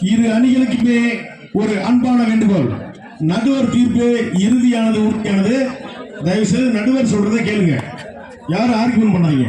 இரு அணிகளுக்குமே ஒரு அன்பான வேண்டுகோள். நடுவர் தீர்ப்பு இறுதியானது உறுதியானது. தயவு செய்து நடுவர் சொல்றதை கேளுங்க. யாரும் ஆர்குமெண்ட் பண்ணாதீங்க.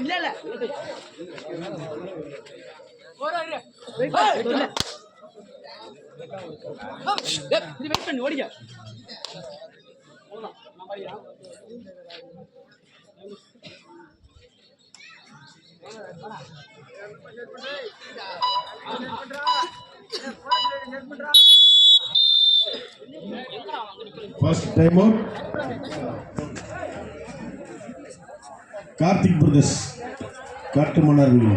இல்ல இல்ல வெயிட் பண்ணி ஓடிக்க first time out Karthik brothers காட்டு மன்னார்கள்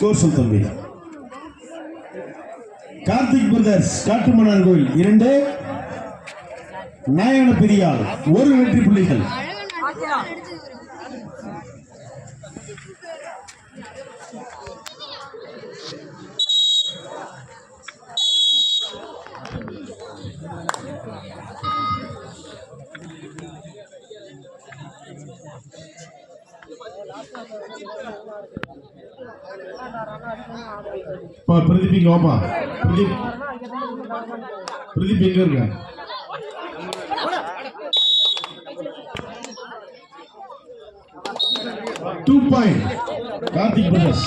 கோஷம் தம்பி. கார்த்திக் பிரதர்ஸ் காட்டு கோயில் இரண்டு நாயன பெரியால் ஒரு வெற்றி புள்ளிகள். பிரதீப் இங்க வாப்பா. பிரதீப். பிரதீப் எங்க இருக்க? டூ பாயிண்ட் கார்த்திக் பிரதர்ஸ்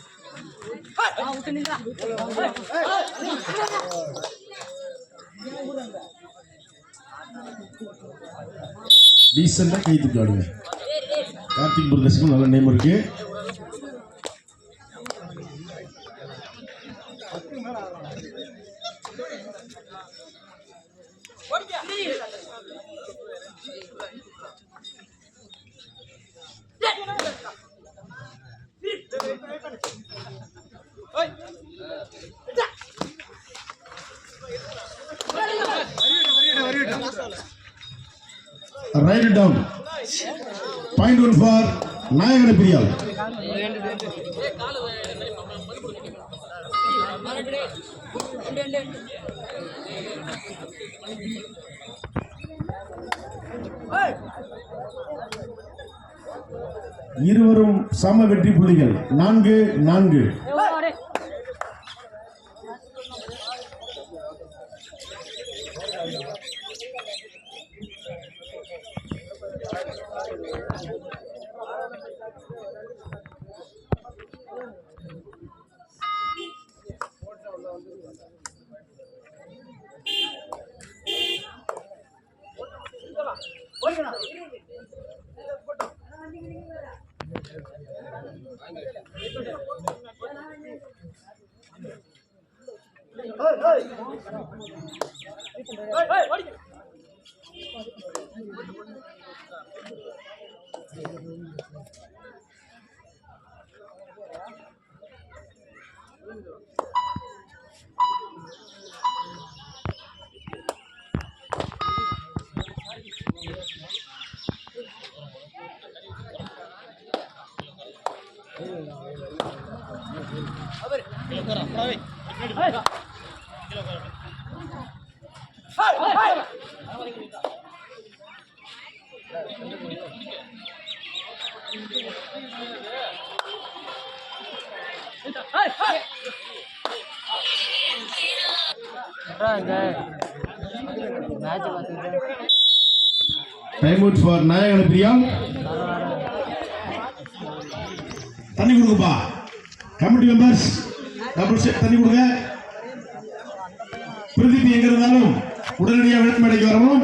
டீசெண்டாக கை தூக்கி ஆடுங்க கார்த்திக் பிரதர்ஸ்க்கு நல்ல நேம் இருக்கு. Right down point one for நாயகன பிரியால் இருவரும் சம வெற்றி புள்ளிகள். நான்கு நான்கு. மேட்ச் டைம் அவுட் ஃபார் நாயகன பிரியா தண்ணி கொடுங்கப்பா. கமிட்டி மெம்பர்ஸ் தண்ணி கொடுங்க. பிரதீப் எங்க இருந்தாலும் உடனடியாக விளக்கு மேடைக்கு வரவும்.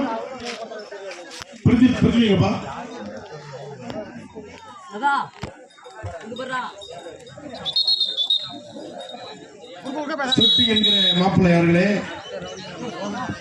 பிரதீப் பிரதீப்ங்கப்பா மாப்பிள்ளை அவர்களே